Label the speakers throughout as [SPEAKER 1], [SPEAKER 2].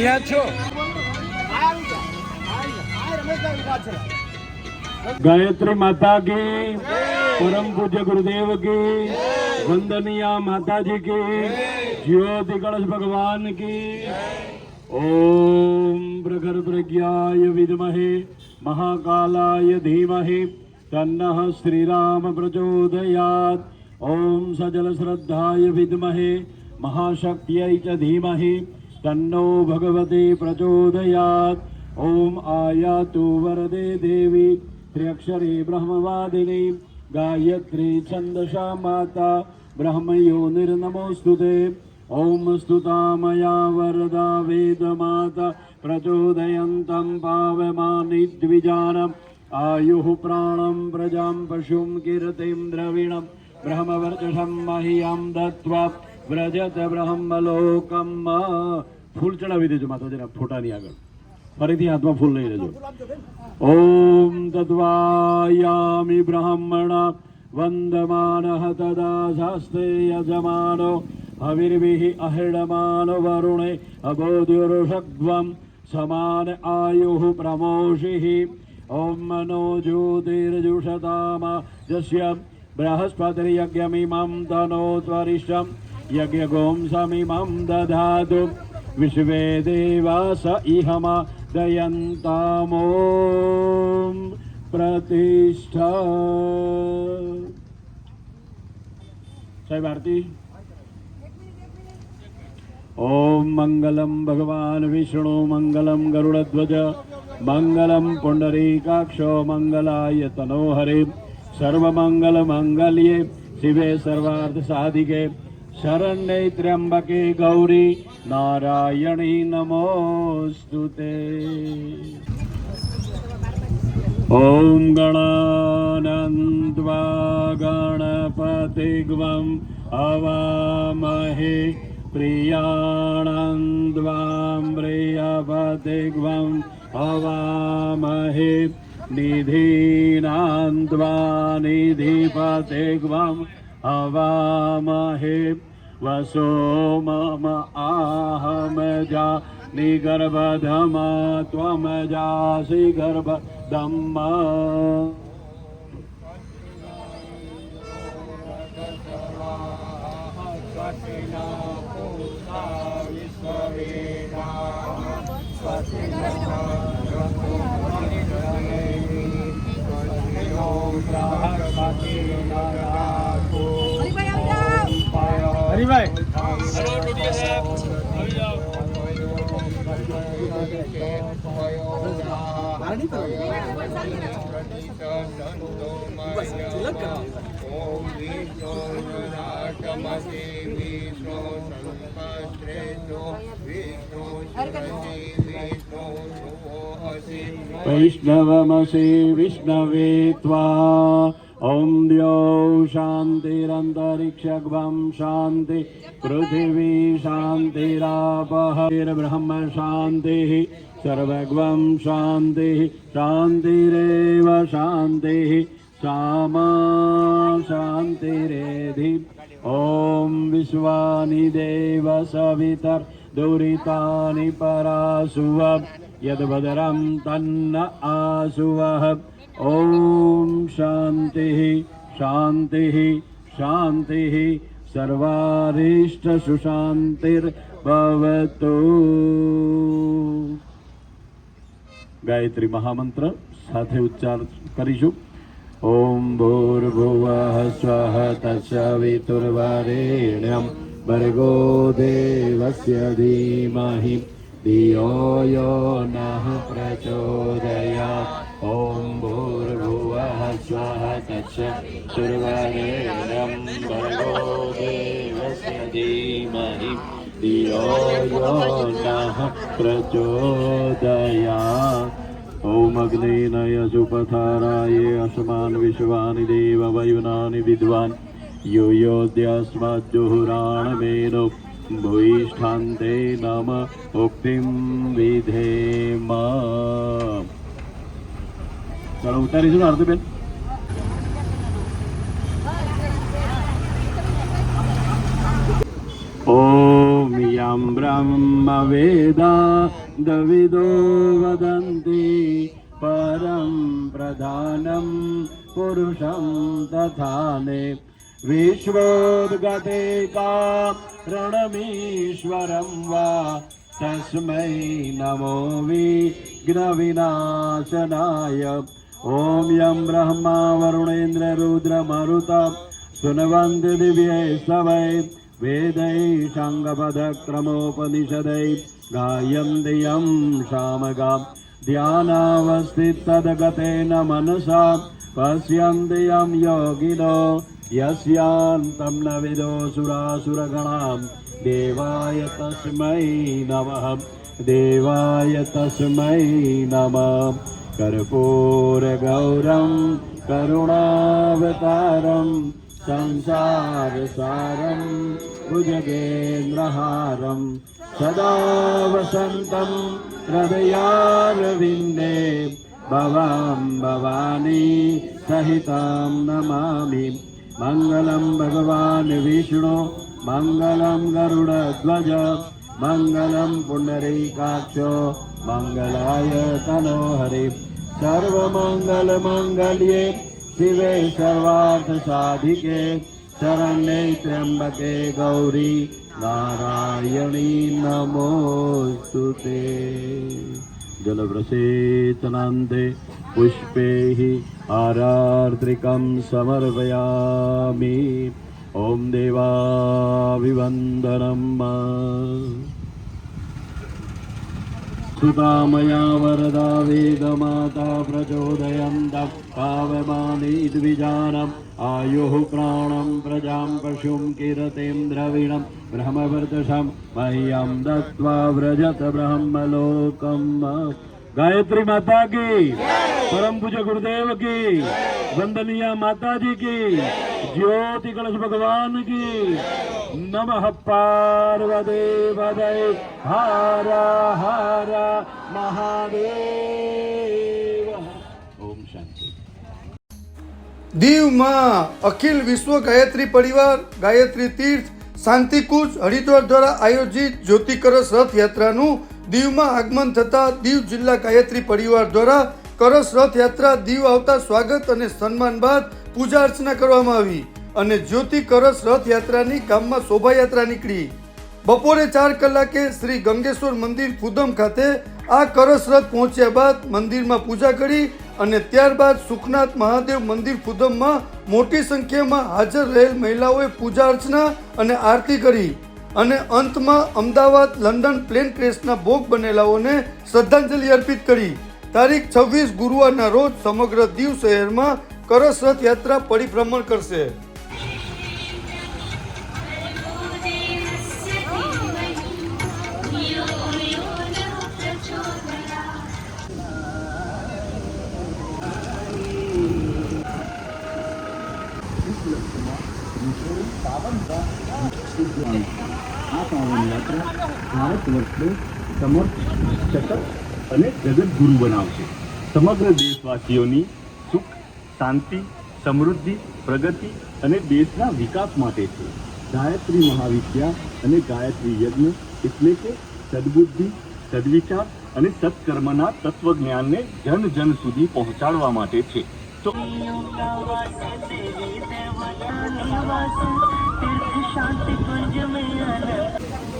[SPEAKER 1] અહીંયા છો?
[SPEAKER 2] ગાયત્રી માતા કી, પરમ પૂજ્ય ગુરુદેવ કી, વંદનીય માતાજી કી, જ્યોતિ ગણેશ ભગવાન કી. ઓમ પ્રખર પ્રજ્ઞાય વિદમહે, મહાકાલાય ધીમહે, તન્નઃ શ્રીરામ પ્રચોદયાત. ઓમ સજલ શ્રદ્ધાય વિદમહે મહાશક્ત્यै ચ ધીમહિ તન્નો भगवती प्रचोदयात् ॐ આયાતુ વરદે દેવી ત્ર્યક્ષરે બ્રહ્મવાદિની ગાયત્રી છંદશા माता બ્રહ્મયો નિર્નમોસ્તુ તે ॐ स्तुता मया वरदा वेदमाता प्रचोदयन्तं पावमानि द्विजानम् आयुः प्राणं प्रजां पशुं कीर्तिं द्रविणं ब्रह्मवर्चषं मह्यं दत्त्वा व्रजत ब्रह्मलोकम् ફૂલ ચડાવી દેજો માતાજીના ફોટાની આગળ. ફરીથી હાથમાં ફૂલ લઈ લેજો. ઓમ તદ્વાયામી બ્રાહ્મણ વંદમાન તદા શાસ્તે યજમાનો હવિર્ભિઃ અહિડમાનો વરુણે અબોધ્યુષગ્વમ સમાન આયુઃ પ્રમોષિહિ. ઓમ મનો જ્યોતિર્જુષતામા જસ્ય બૃહસ્પતિર્યજ્ઞમિમં તનો ત્વરિષ્યમ યજ્ઞગોમ સમિમં દધાતુ. विश्वे देवास इहमा दयन्तामो प्रतिष्ठा साहेब आरती ॐ मङ्गलं भगवान् विष्णु मङ्गलं गरुडध्वज मङ्गलं पुण्डरीकाक्षो मङ्गलाय तनोहरे सर्वमङ्गलमङ्गल्ये शिवे सर्वार्थसाधिके शरण्ये त्र्यम्बके गौरी नारायणी नमोऽस्तु ते ॐ गणानन्द्वा गणपतिग्वम् अवामहे प्रियाणन्द्वां प्रियपतिग्वम् अवामहे निधीनान्द्वा निधिपतिग्वम् હવામહે વસો મમ આહમ જા નિગર્ભધમ ત્વમ જાસી ગર્ભધમ Om Prabhupada वैष्णवमसि विष्णवे त्वा ॐ द्यौ शान्तिरन्तरिक्षग्वं शान्ति पृथिवी शान्तिरापहैर्ब्रह्म शान्तिः सर्वग्वं शान्तिः शान्तिरेव शान्तिः सामा शान्तिरेधि ॐ विश्वानि देव सवितर्दुरितानि परासुव यद्भद्रं तन्न आसुवः ઓમ શાંતિ શાંતિ શાંતિ સર્વારિષ્ટ સુશાંતિર ભવતો ગાયત્રી મહામંત્ર સાથે ઉચ્ચાર કરીશું ॐ भूर्भुवः स्वः तत्सवितुर्वरेण्यं भर्गो देवस्य धीमहि। धियो यो नः प्रचोदयात्। ॐ भूर्भुवः स्वः तत्सवितुर्वरेण्यं भर्गो देवस्य धीमहि धियो यो नः प्रचोदयात् ॐ अग्नेनय सुपथाराये अस्मान् विश्वानि देव वयुनानि विद्वान् यो योऽद्यस्मज्जुहुराणमेनो भूयिष्ठान्ते नम उक्तिं विधेम ચાલો ઉતારીશું ને આરતીબેન ॐ यं तं ब्रह्मवेदा दविदो वदन्ति परं प्रधानं पुरुषं तथाने विश्वोद्गते कारणमीश्वरं वा तस्मै नमो विघ्नविनाशनाय ॐ यं ब्रह्मा वरुणेन्द्ररुद्रमरुता सुनवन्ति दिव्ये सवै। वेदै शङ्गपदक्रमोपनिषदै गायन्ति यं शामगां ध्यानावस्थितद्गतेन मनसा पश्यन्ति यं योगिनो। यस्यान्तं न विदो सुरासुरगणां देवाय तस्मै नमः। देवाय तस्मै नमः कर्पूरगौरं करुणावतारं संसारसारं भुजगेन्द्रहारं सदा वसन्तं हृदयारविन्दे भवां भवानी सहितं नमामि। मङ्गलं भगवान् विष्णु मङ्गलं गरुडध्वज मङ्गलं पुण्डरीकाक्षो मङ्गलाय સર્વમંગલમંગલ્યે શિવે સર્વાર્થ સાધિકે શરણે ત્ર્યંબકે ગૌરી નારાયણી નમોસ્તુ તે જલપ્રસેતનાંતે પુષ્પે આરાર્દ્રિકમ સમર્પયામિ ઓમ દેવાભિવંદનમ सुतामया वरदा वेदमाता प्रचोदयन्तं पावमानि द्विजानम् आयुः प्राणं प्रजां पशुं किरतिं द्रविणं ब्रह्मवर्चसं मह्यं दत्त्वा व्रजत ब्रह्मलोकम् ગાયત્રી માતા કી પરમ પૂજ્ય ગુરુદેવ કી વંદનીય માતાજી કી જ્યોતિ ગણેશ ભગવાન કી નમઃ પાર્વદેવાદય હારા હારા મહાદેવ ઓમ શાંતિ
[SPEAKER 1] દીવમાં અખિલ વિશ્વ ગાયત્રી પરિવાર, ગાયત્રી તીર્થ, શાંતિકૂચ, હરિદ્વાર દ્વારા આયોજિત જ્યોતિકર રથ યાત્રાનું દીવમાં આગમન થતા દીવ જિલ્લા ગાયત્રી પરિવાર દ્વારા કરસ રથયાત્રા દીવ આવતા સ્વાગત અને સન્માન બાદ પૂજા અર્ચના કરવામાં આવી અને જ્યોતિ કરસ રથયાત્રાની ગામમાં શોભાયાત્રા નીકળી. બપોરે ચાર કલાકે શ્રી ગંગેશ્વર મંદિર ફુદમ ખાતે આ કરસ રથ પહોંચ્યા બાદ મંદિરમાં પૂજા કરી અને ત્યારબાદ સુખનાથ મહાદેવ મંદિર ફુદમમાં મોટી સંખ્યામાં હાજર રહેલ મહિલાઓએ પૂજા અર્ચના અને આરતી કરી. અને અંતમાં અમદાવાદ, લંડન, પ્લેન ક્રેશના ભોગ બનેલાઓને શ્રદ્ધાંજલિ અર્પિત કરી. તારીખ છવ્વીસ ગુરુવારના રોજ સમગ્ર દીવ શહેરમાં કરસ રથયાત્રા પરિભ્રમણ કરશે.
[SPEAKER 2] યાત્રા ભારત વર્ષને સમર્થ ચટક અને જગતગુરુ બનાવશે. સમગ્ર દેશવાસીઓની સુખ, શાંતિ, સમૃદ્ધિ, પ્રગતિ અને દેશના વિકાસ માટે છે. ગાયત્રી મહાવિદ્યા અને ગાયત્રી યજ્ઞ એટલે કે સદબુદ્ધિ, સદવિચાર અને સત્કર્મના તત્વજ્ઞાનને જન જન સુધી પહોંચાડવા માટે છે. તો
[SPEAKER 3] શાંતિ કુંજ મેં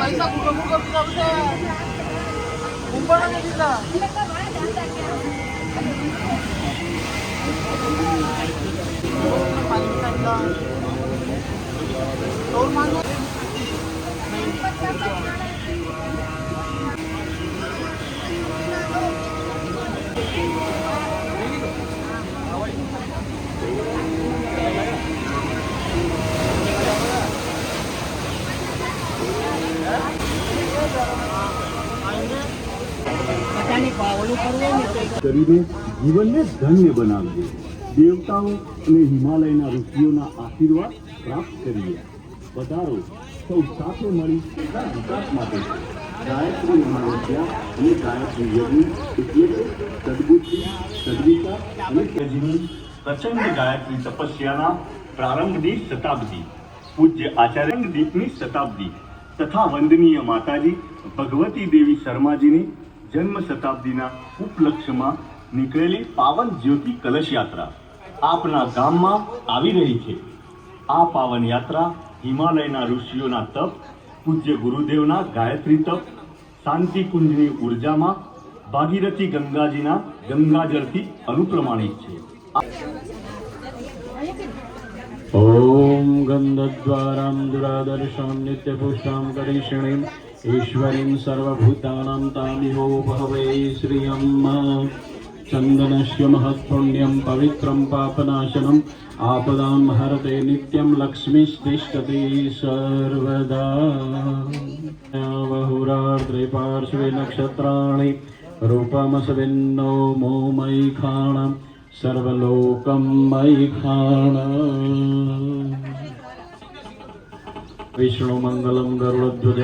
[SPEAKER 4] पैसा कुठं कुठं तुला कुठं कुंभाराने दिला पाणी सांगला दोन माणूस
[SPEAKER 5] કરીને જીવનને ધન્ય બનાવીએ. દેવતાઓ અને હિમાલયના ઋષિઓના આશીર્વાદ પ્રાપ્ત કરીએ. વધારો સૌ સાથે મળી વિકાસ માટે. ગાયત્રી મહાવિદ્યા અને ગાયત્રી યજ્ઞ એટલે કે સદબુદ્ધિ સદવિચાર અને તેજની પ્રચંડ ગાયત્રી તપસ્યાના પ્રારંભની શતાબ્દી. પૂજ્ય આચાર્ય દીપની શતાબ્દી. તથા વંદનીય માતાજી, ભગવતી દેવી શર્માજીની જન્મ શતાબ્દીના ઉપલક્ષ્યમાં નીકળેલી પાવન જ્યોતિ કલશ યાત્રા આપના ગામમાં આવી રહી છે. આ પાવન યાત્રા હિમાલયના ઋષિઓના તપ, પૂજ્ય ગુરુદેવના ગાયત્રી તપ, શાંતિ કુંજની ઉર્જામાં ભાગીરથી ગંગાજીના ગંગાજળથી અનુપ્રમાણિત છે.
[SPEAKER 2] ॐ गन्धद्वारां दुरादर्शां नित्यपुष्टां करीषिणीम् ईश्वरीं सर्वभूतानां तामिहो बहवे श्रियम् चन्दनस्य महत्पुण्यं पवित्रं पापनाशनम् आपदां हरते नित्यं लक्ष्मीस्तिष्ठति सर्वदा बहुरार्द्रे पार्श्वे नक्षत्राणि रूपमसविन्नो मोमैखाणम् सर्वलोकं मैखाण विष्णुमङ्गलं गरुडध्वज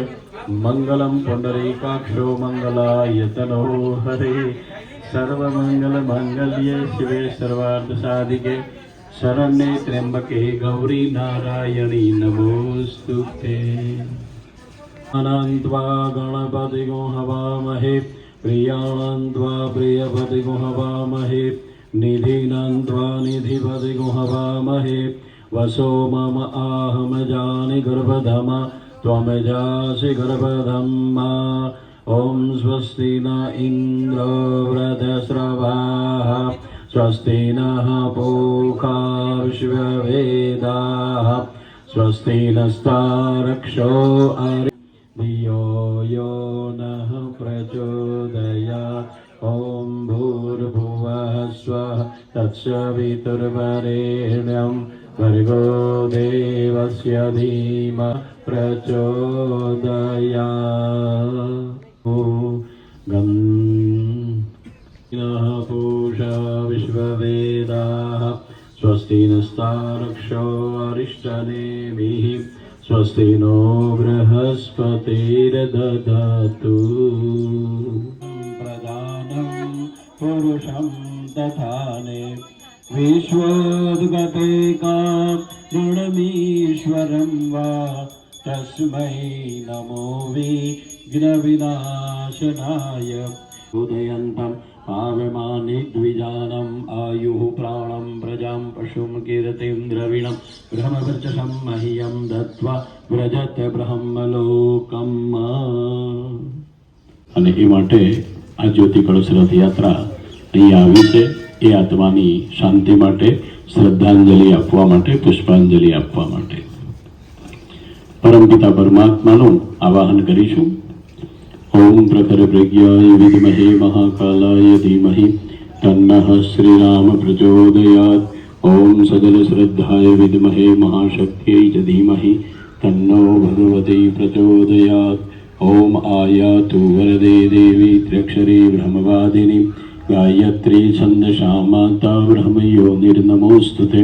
[SPEAKER 2] मङ्गलं पुण्डरीकाक्षो मङ्गलायतनो हरे सर्वमङ्गलमाङ्गल्ये शिवे सर्वार्थसाधिके शरण्ये त्र्यम्बके गौरी नारायणी नमोऽस्तु ते अनन्त्वा गणपतिगो हवामहे प्रियाणन्त्वा प्रियपतिगो हवामहे निधीनन्त्वा निधिपतिगो हवामहे वसो मम आहमजानि गर्भधम त्वमजासि गर्भधम्मा ॐ स्वस्ति न इन्द्रो व्रतस्रवाः स्वस्ति नः पूषा विश्ववेदाः स्वस्ति नस्तारक्षो अरि धियो यो नः प्रचोदयात् तत्सवितुर्वरेण्यं भर्गो देवस्य धीम प्रचोदयात् गन् नः पूषा विश्ववेदाः स्वस्ति नस्तारक्षो अरिष्टनेमिः स्वस्ति नो बृहस्पतिर्दधतु प्रदानं पुरुषं दधाने विश्वोद्गते का ऋणमीश्वरं वा तस्मै नमो विघ्नविनाशनाय उदयन्तं पावमानि द्विजानम् आयुः प्राणं प्रजां पशुं कीर्तिं द्रविणं ब्रह्मवर्चसं मह्यं दत्त्वा व्रजत બ્રહ્મલોકમ અને એ માટે આ જ્યોતિ કળશ રથયાત્રા અહીંયા આવી છે. એ આત્માની શાંતિ માટે, શ્રદ્ધાંજલિ આપવા માટે, પુષ્પાંજલિ આપવા માટે. પરમપિતા પરમાત્માનું આવાહન કરીશું ઓમ પ્રખર પ્રજ્ઞાય વિદ્મહે મહાકાલાય ધીમહિ. તન્નઃ શ્રીરામ પ્રચોદયાત. ઓમ સજલ શ્રદ્ધાય વિદ્મહે મહાશક્ત્यै ચ ધીમહિ. તન્નો ભગવતી પ્રચોદયાત. ઓમ આયાતુ વરદે દેવી ત્રક્ષરી બ્રહ્મવાદિની. છંદસા માતા બ્રહ્મયો નિર્નમોસ્તુતે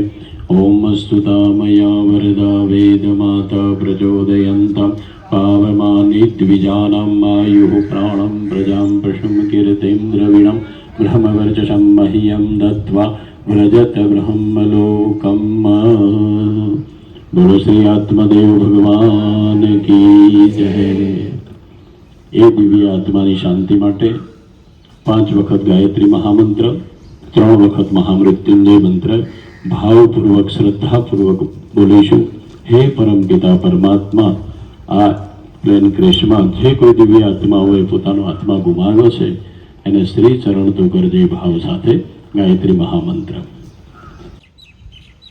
[SPEAKER 2] ઓમ સ્તુતા મયા વરદા વેદમાતા પ્રચોદયન્તા પાવમાની દ્વિજાનામ આયુઃ પ્રાણમ પ્રજાં પશું કીર્તિં દ્રવિણં બ્રહ્મવર્ચસં મહ્યં દત્ત્વા વ્રજત બ્રહ્મલોકમ બોલો શ્રી આત્મદેવ ભગવાન કી જય એ દિવ્ય આત્માની શાંતિ માટે પાંચ વખત ગાયત્રી મહામંત્ર, ત્રણ વખત મહામૃત્યુંજય મંત્ર, ભાવપૂર્વક શ્રદ્ધાપૂર્વક બોલીશું. હે પરમ પિતા પરમાત્મા, આ પ્લેન ક્રેશમાં જે કોઈ દિવ્ય આત્માઓએ પોતાનો આત્મા ગુમાવ્યો છે, એને શ્રી ચરણ તો કરજે ભાવ સાથે ગાયત્રી મહામંત્ર.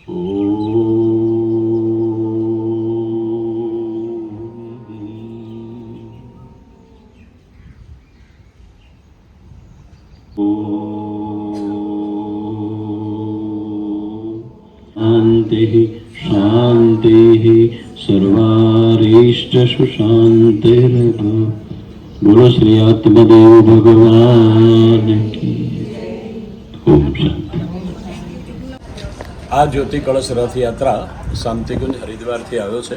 [SPEAKER 2] ઓમ
[SPEAKER 6] શાંતિ શાંતિ સર્વારિષ્ટ સુશાંતિ બોલો શ્રી આત્મદેવ ભગવાન ખૂબ શાંતિ
[SPEAKER 2] આ જ્યોતિ કળશ રથયાત્રા શાંતિકુંજ હરિદ્વારથી આવ્યો છે.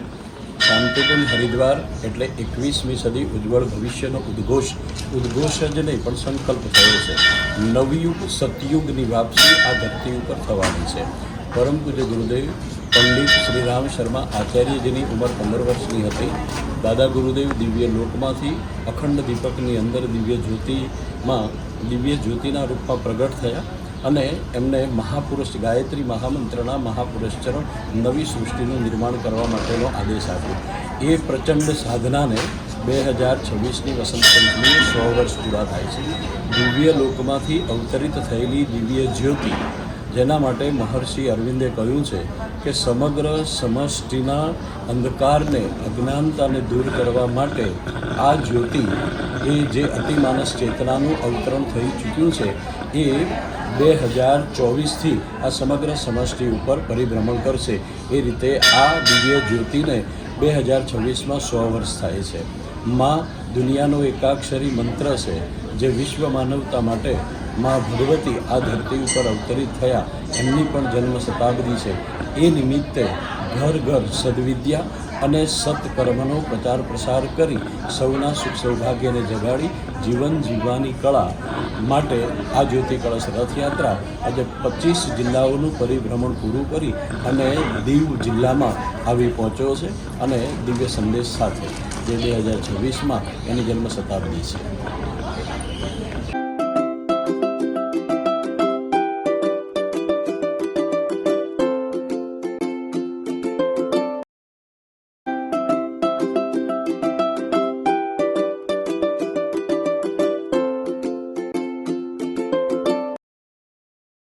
[SPEAKER 2] શાંતિકુંજ હરિદ્વાર એટલે એકવીસમી સદી ઉજ્જવળ ભવિષ્યનો ઉદ્ઘોષ. ઉદ્ઘોષ જ નહીં, પણ સંકલ્પ થયો છે. નવયુગ સતયુગની વાપસી આ ધરતી ઉપર થવાની છે. પરમ પૂજ્ય ગુરુદેવ પંડિત શ્રીરામ શર્મા આચાર્યજીની ઉંમર પંદર વર્ષની હતી. દાદા ગુરુદેવ દિવ્ય લોકમાંથી અખંડ દીપકની અંદર દિવ્ય જ્યોતિમાં દિવ્ય જ્યોતિના રૂપમાં પ્રગટ થયા. અને એમને મહાપુરુષ ગાયત્રી મહામંત્રના મહાપુરુષચરણ નવી સૃષ્ટિનું નિર્માણ કરવા માટેનો આદેશ આપ્યો. એ પ્રચંડ સાધનાને બે હજાર છવ્વીસની વસંત પંચમીએ સો વર્ષ પૂરા થાય છે. દિવ્ય લોકમાંથી અવતરિત થયેલી દિવ્ય જ્યોતિ, જેના માટે મહર્ષિ અરવિંદે કહ્યું છે કે સમગ્ર સમષ્ટિના અંધકારને, અજ્ઞાનતાને દૂર કરવા માટે આ જ્યોતિ, એ જે અતિમાનસ ચેતનાનું અવતરણ થઈ ચૂક્યું છે, એ બે હજાર ચોવીસથી આ સમગ્ર સમષ્ટિ ઉપર પરિભ્રમણ કરશે. એ રીતે આ દિવ્ય જ્યોતિને બે હજાર છવ્વીસમાં સો વર્ષ થાય છે. માં દુનિયાનો એકાક્ષરી મંત્ર છે, જે વિશ્વ માનવતા માટે માં ભગવતી આ ધરતી ઉપર અવતરિત થયા, એમની પણ જન્મ શતાબ્દી છે. એ નિમિત્તે ઘર ઘર સદવિદ્યા અને સત્કર્મનો પ્રચાર પ્રસાર કરી સૌના સુખ સૌભાગ્યને જગાડી જીવન જીવવાની કળા માટે આ જ્યોતિ કળશ રથયાત્રા આજે પચીસ જિલ્લાઓનું પરિભ્રમણ પૂરું કરી અને દીવ જિલ્લામાં આવી પહોંચ્યો છે અને દિવ્ય સંદેશ સાથે જે બે હજાર છવ્વીસમાં એની જન્મ શતાબ્દી છે.